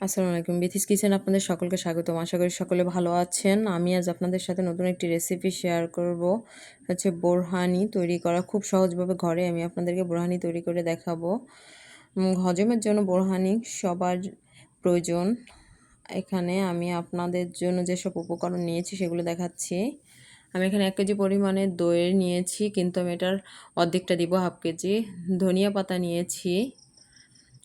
আসসালামু আলাইকুম। বিথিস কিচেন আপনাদের সকলকে স্বাগতম। আশা করি সকলে ভালো আছেন। আমি আজ আপনাদের সাথে নতুন একটি রেসিপি শেয়ার করব। হচ্ছে বোরহানি তৈরি করা। খুব সহজভাবে ঘরে আমি আপনাদেরকে বোরহানি তৈরি করে দেখাবো। হজমের জন্য বোরহানি সবার প্রয়োজন। এখানে আমি আপনাদের জন্য যেসব উপকরণ নিয়েছি সেগুলো দেখাচ্ছি। আমি এখানে এক কেজি পরিমাণে দইয়ের নিয়েছি, কিন্তু আমি এটার অর্ধেকটা দিব হাফ কেজি। ধনিয়া পাতা নিয়েছি।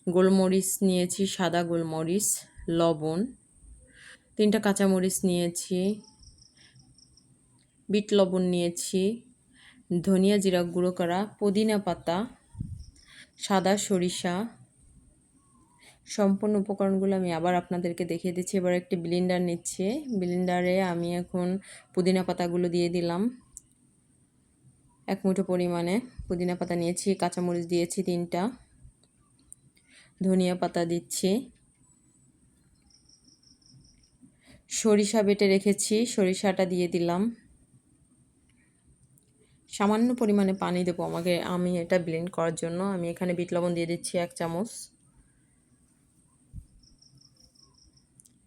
গোলমরিচ নিয়েছি, সাদা গোলমরিচ, লবণ, তিনটা কাঁচামরিচ নিয়েছি, বিট লবণ নিয়েছি, ধনিয়া জিরা গুঁড়ো করা, পুদিনা পাতা, সাদা সরিষা। সম্পূর্ণ উপকরণগুলো আমি আবার আপনাদেরকে দেখিয়ে দিচ্ছি। এবার একটি ব্লিন্ডার নিচ্ছি। ব্লিন্ডারে আমি এখন পুদিনা পাতাগুলো দিয়ে দিলাম। এক মুঠো পরিমাণে পুদিনা পাতা নিয়েছি, কাঁচামরিচ দিয়েছি তিনটা। ধনিয়া পাতা দিচ্ছি। সরিষা বেটে রেখেছি, সরিষাটা দিয়ে দিলাম। সামান্য পরিমাণে পানি দেবো আমাকে, আমি এটা ব্লেন্ড করার জন্য। আমি এখানে বিট লবণ দিয়ে দিচ্ছি এক চামচ।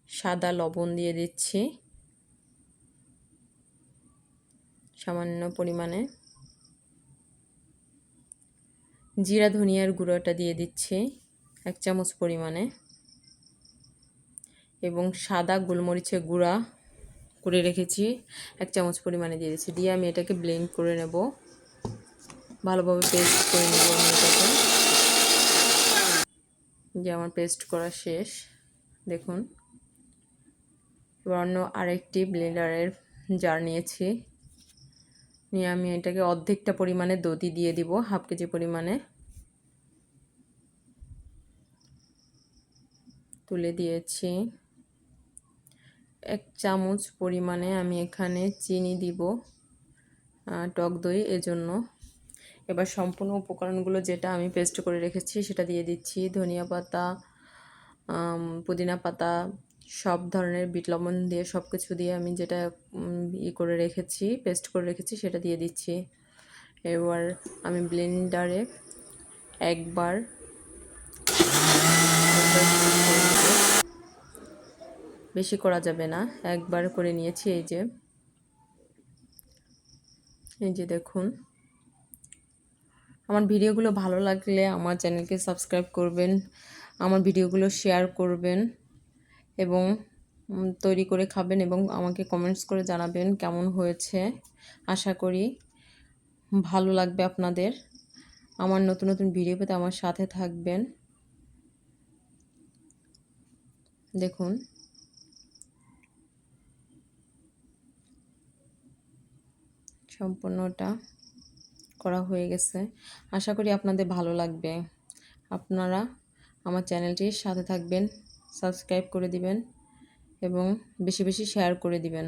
সাদা লবণ দিয়ে দিচ্ছি। সামান্য পরিমাণে। জিরা ধনিয়ার গুঁড়োটা দিয়ে দিচ্ছি। এক চামচ পরিমাণে। এবং সাদা গোলমরিচের গুঁড়া করে রেখেছি, এক চামচ পরিমাণে দিয়ে দিচ্ছি। দিয়ে আমি এটাকে ব্লেন্ড করে নেব। ভালোভাবে পেস্ট করে নেব আমি এটাকে। যে আমার পেস্ট করা শেষ। দেখুন, এবার অন্য আরেকটি ব্লেন্ডারের জার নিয়েছি। নিয়ে আমি এটাকে অর্ধেকটা পরিমাণে দধি দিয়ে দিব, হাফ কেজি পরিমাণে। তুলে দিয়েছি। এক চামচ পরিমাণে আমি এখানে চিনি দিব টক দই এজন্য। এবার সম্পূর্ণ উপকরণগুলো যেটা আমি পেস্ট করে রেখেছি সেটা দিয়ে দিচ্ছি। ধনিয়া পাতা পুদিনা পাতা, সব ধরনের বিট লবণ দিয়ে সব কিছু দিয়ে আমি যেটা ই করে রেখেছি পেস্ট করে রেখেছি সেটা দিয়ে দিচ্ছি। এবার আমি ব্লেন্ডারে একবার বেশি করা যাবে না। একবার করে নিয়েছি এই যে। এই যে দেখুন। আমার ভিডিওগুলো ভালো লাগলে আমার চ্যানেলকে সাবস্ক্রাইব করবেন, আমার ভিডিওগুলো শেয়ার করবেন এবং তৈরি করে খাবেন এবং আমাকে কমেন্টস করে জানাবেন কেমন হয়েছে। আশা করি ভালো লাগবে আপনাদের। আমার নতুন নতুন ভিডিও পেতে আমার সাথে থাকবেন। দেখুন। সম্পূর্ণটা করা হয়ে গেছে। আশা করি আপনাদের ভালো লাগবে। আপনারা আমার চ্যানেলটির সাথে থাকবেন, সাবস্ক্রাইব করে দিবেন এবং বেশি বেশি শেয়ার করে দিবেন।